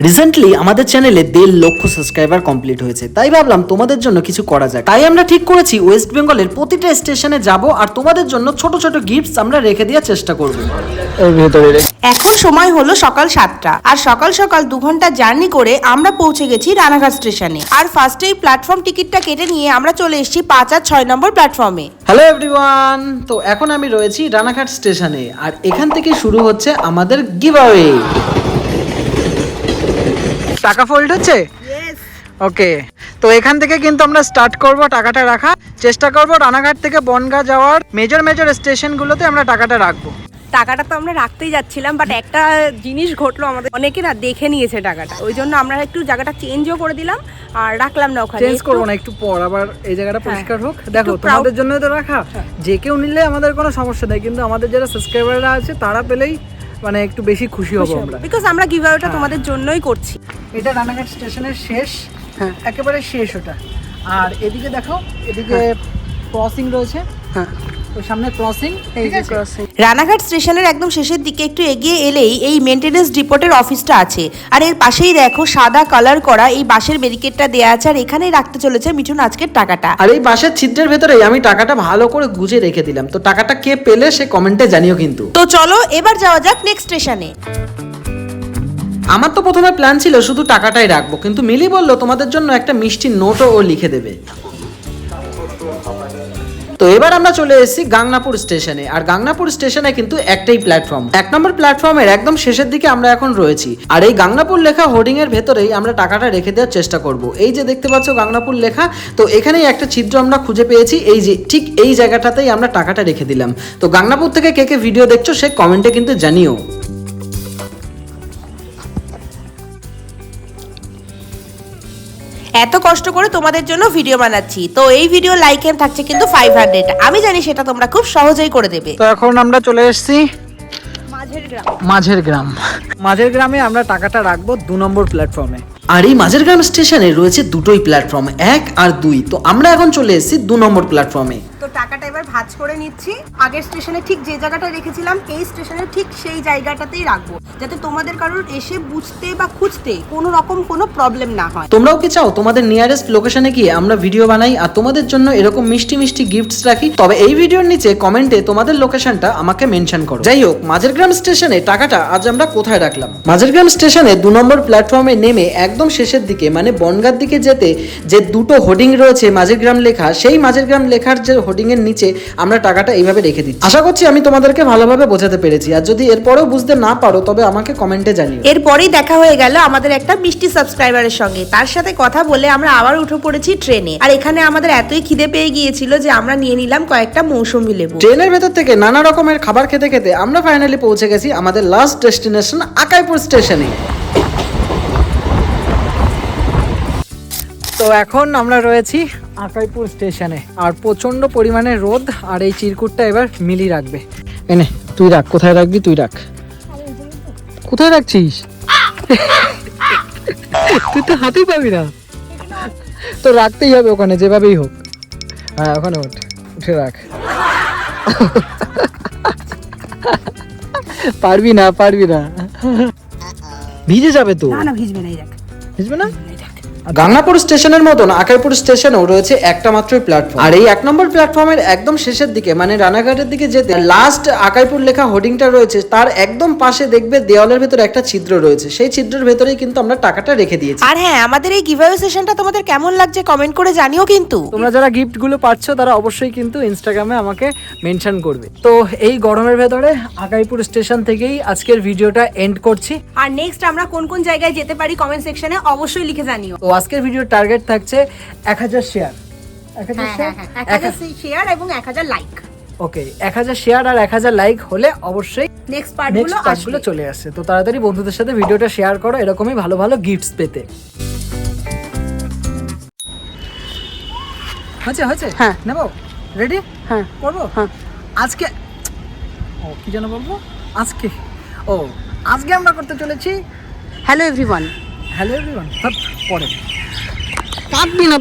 Recently আমাদের চ্যানেলে দেড় লক্ষ সাবস্ক্রাইবার কমপ্লিট হয়েছে। তাই ভাবলাম তোমাদের জন্য কিছু করা যায় তাই আমরা ঠিক করেছি ওয়েস্ট বেঙ্গলের প্রতিটা স্টেশনে যাব আর তোমাদের জন্য ছোট ছোট গিফটস আমরা রেখে দেওয়ার চেষ্টা করব। এখন সময় হলো সকাল সাতটা। আর সকাল সকাল দু ঘণ্টা জার্নি করে আমরা পৌঁছে গেছি রানাঘাট স্টেশনে আর ফার্স্টেই প্ল্যাটফর্ম টিকিটটা কেটে নিয়ে আমরা চলে এসেছি পাঁচ আর ছয় নম্বর প্ল্যাটফর্মে হ্যালো এভরিওয়ান তো এখন আমি রয়েছি রানাঘাট স্টেশনে আর এখান থেকে শুরু হচ্ছে আমাদের গিভঅ্যাওয়ে টাকা ফোল্ড হচ্ছে? ওকে তো এখান থেকে কিন্তু আমরা স্টার্ট করব টাকাটা রাখা চেষ্টা করব রানাঘাট থেকে বনগা যাওয়ার মেজর মেজর স্টেশনগুলোতে আমরা টাকাটা রাখব। টাকাটা তো আমরা রাখতেই যাচ্ছিলাম বাট একটা জিনিস ঘটলো আমাদের। অনেকে না দেখে নিয়েছে টাকাটা ওই জন্য আমরা একটু জায়গাটা চেঞ্জও করে দিলাম আর রাখলাম না ওখানে। চেঞ্জ করব না একটু পর আবার এই জায়গাটা পরিষ্কার হোক। দেখো তোমাদের জন্য তো রাখা। যে কেউ নিলে আমাদের কোনো সমস্যা নেই কিন্তু আমাদের যারা সাবস্ক্রাইবাররা আছে তারা পেলেই মানে একটু বেশি খুশি হব আমরা। বিকজ আমরা গিভ আউটটা তোমাদের জন্যই করছি। এটা রানাঘাট স্টেশনের শেষ। হ্যাঁ। একেবারে শেষ ওটা। আর এদিকে দেখো এদিকে ক্রসিং রয়েছে। হ্যাঁ। সামনে ক্রসিং রানাঘাট স্টেশনের একদম শেষের দিকে একটু এগিয়ে এলেই এই মেনটেনেন্স ডিপোটের অফিসটা আছে। আর এর পাশেই দেখো সাদা কালার করা এই বাসের ব্যারিকেডটা দেওয়া আছে আর এখানেই রাখতে চলেছে মিঠুন আজকের টাকাটা। আর এই বাসের ছিদ্রের ভেতরেই আমি টাকাটা ভালো করে গুজে রেখে দিলাম। তো টাকাটা কে পেলে সে কমেন্টে জানিও কিন্তু। তো চলো এবার যাওয়া যাক নেক্সট স্টেশনে আমার তো প্রথমে প্ল্যান ছিল শুধু টাকাটাই রাখব কিন্তু মিলি বলল তোমাদের জন্য একটা মিষ্টি নোটও ও লিখে দেবে। তো এবার আমরা চলে এসেছি গাংনাপুর স্টেশনে। আর গাংনাপুর স্টেশনে কিন্তু একটাই প্ল্যাটফর্ম এক নম্বর প্ল্যাটফর্মের একদম শেষের দিকে আমরা এখন রয়েছি। আর এই গাংনাপুর লেখা হোর্ডিং এর ভেতরেই আমরা টাকাটা রেখে দেওয়ার চেষ্টা করব। এই যে দেখতে পাচ্ছ গাংনাপুর লেখা, তো এখানেই একটা ছিদ্র আমরা খুঁজে পেয়েছি। এই যে ঠিক এই জায়গাটাতেই আমরা টাকাটা রেখে দিলাম। তো গাংনাপুর থেকে কে কে ভিডিও দেখছ, সে কমেন্টে কিন্তু জানিও। এত কষ্ট করে তোমাদের জন্য ভিডিও বানাচ্ছি। তো এই ভিডিও লাইক এন্ড থাকছে কিন্তু ফাইভ হান্ড্রেড আমি জানি সেটা তোমরা খুব সহজেই করে দেবে। তো এখন আমরা চলে এসেছি মাঝের গ্রাম। মাঝের গ্রাম। মাঝের গ্রামে আমরা টাকাটা রাখব দু নম্বর প্ল্যাটফর্মে আর এই মাঝের গ্রাম স্টেশনে রয়েছে দুটোই প্ল্যাটফর্ম এক আর দুই। তো আমরা এখন চলে এসেছি দু নম্বর প্ল্যাটফর্মে ভাঁজ করে নিচ্ছি। আগের স্টেশনে ঠিক যে জায়গাটায় রেখেছিলাম, এই স্টেশনে ঠিক সেই জায়গাটাতেই রাখব। যাতে তোমাদের কারোর এসে বুঝতে বা খুঁজতে কোনো রকম কোনো প্রবলেম না হয়। তোমরাও কি চাও তোমাদের নিয়ারেস্ট লোকেশনে গিয়ে আমরা ভিডিও বানাই আর তোমাদের জন্য এরকম মিষ্টি মিষ্টি গিফটস রাখি? তবে এই ভিডিওর নিচে কমেন্টে তোমাদের লোকেশনটা আমাকে মেনশন করো। যাই হোক, মাঝেরগ্রাম স্টেশনে টাকাটা আজ আমরা কোথায় রাখলাম? মাঝেরগ্রাম স্টেশনে দু নম্বর প্ল্যাটফর্মে নেমে একদম শেষের দিকে মানে বনগার দিকে যেতে যে দুটো হোর্ডিং রয়েছে মাঝেরগ্রাম লেখা, সেই মাঝেরগ্রাম লেখার যে হোর্ডিং এর নিচে আমরা টাকাটা এইভাবে রেখে দিচ্ছি। আশা করছি আমি তোমাদেরকে ভালোভাবে বোঝাতে পেরেছি। আর যদি এরপরেও বুঝতে না পারো তবে আমাকে কমেন্টে জানিও। এরপরেই দেখা হয়ে গেল আমাদের একটা মিষ্টি সাবস্ক্রাইবারের সঙ্গে। তার সাথে কথা বলে আমরা আবার উঠে পড়েছি ট্রেনে। আর এখানে আমাদের এতই খিদে পেয়ে গিয়েছিল যে আমরা নিয়ে নিলাম কয়েকটা মৌসুমি লেবু। ট্রেনের ভেতর থেকে নানা রকমের খাবার খেতে খেতে আমরা ফাইনালি পৌঁছে গেছি আমাদের লাস্ট ডেস্টিনেশন আকাইপুর স্টেশনে তো এখন আমরা রয়েছি আকাইপুর স্টেশনে। আর প্রচণ্ড পরিমাণে রোদ আর এই চিরকুটটা এবার মিলি রাখবে। এনে তুই রাখ কোথায় রাখবি তুই রাখ। কোথায় রাখছিস? তুই তো হাতেই পাবি না। তো রাখতেই হবে ওখানে যেভাবেই হোক। হ্যাঁ ওখানে ওঠ উঠে রাখ। পারবি না পারবি না। ভিজে যাবে তো? না ভিজবে না বুঝবে না? গাংনাপুর স্টেশনের মতন আকাইপুর স্টেশনেও রয়েছে একটা মাত্রই প্ল্যাটফর্ম আর এই এক নম্বর প্ল্যাটফর্মের একদম শেষের দিকে মানে রানাঘাটের দিকে যেতে লাস্ট আকাইপুর লেখা হোর্ডিংটা রয়েছে তার একদম পাশে দেখবে দেওয়ালের ভেতরে একটা ছিদ্র রয়েছে। সেই ছিদ্রের ভেতরেই কিন্তু আমরা টাকাটা রেখে দিয়েছি। আর হ্যাঁ আমাদের এই গিভঅ্যাওয়ে সেশনটা তোমাদের কেমন লাগছে কমেন্ট করে জানিও কিন্তু। তোমরা যারা গিফটগুলো পাচ্ছ তারা অবশ্যই কিন্তু ইনস্টাগ্রামে আমাকে মেনশন করবে। তো এই গরমের ভেতরে আকাইপুর স্টেশন থেকেই আজকের ভিডিওটা এন্ড করছি। আর নেক্সট আমরা কোন কোন জায়গায় যেতে পারি কমেন্ট সেকশনে অবশ্যই লিখে জানিও। তো আজকের ভিডিওর টার্গেট থাকছে এক হাজার শেয়ার এক হাজার হ্যাঁ হ্যাঁ হ্যাঁ। এক হাজার শেয়ার এবং এক হাজার লাইক ওকে এক হাজার শেয়ার আর এক হাজার লাইক হলে অবশ্যই নেক্সট পার্টগুলো চলে আসছে। তো তাড়াতাড়ি বন্ধুদের সাথে ভিডিওটা শেয়ার করো এরকমই ভালো ভালো গিফটস পেতে। হ্যাঁ। নেব? রেডি হ্যাঁ। করব? হ্যাঁ। আজকে ও কি যেন বলব? আজকে। ও আজকে আমরা করতে চলেছি হ্যালো এভরিওয়ান হ্যালো এভরিওয়ান পরে পাঁচ না।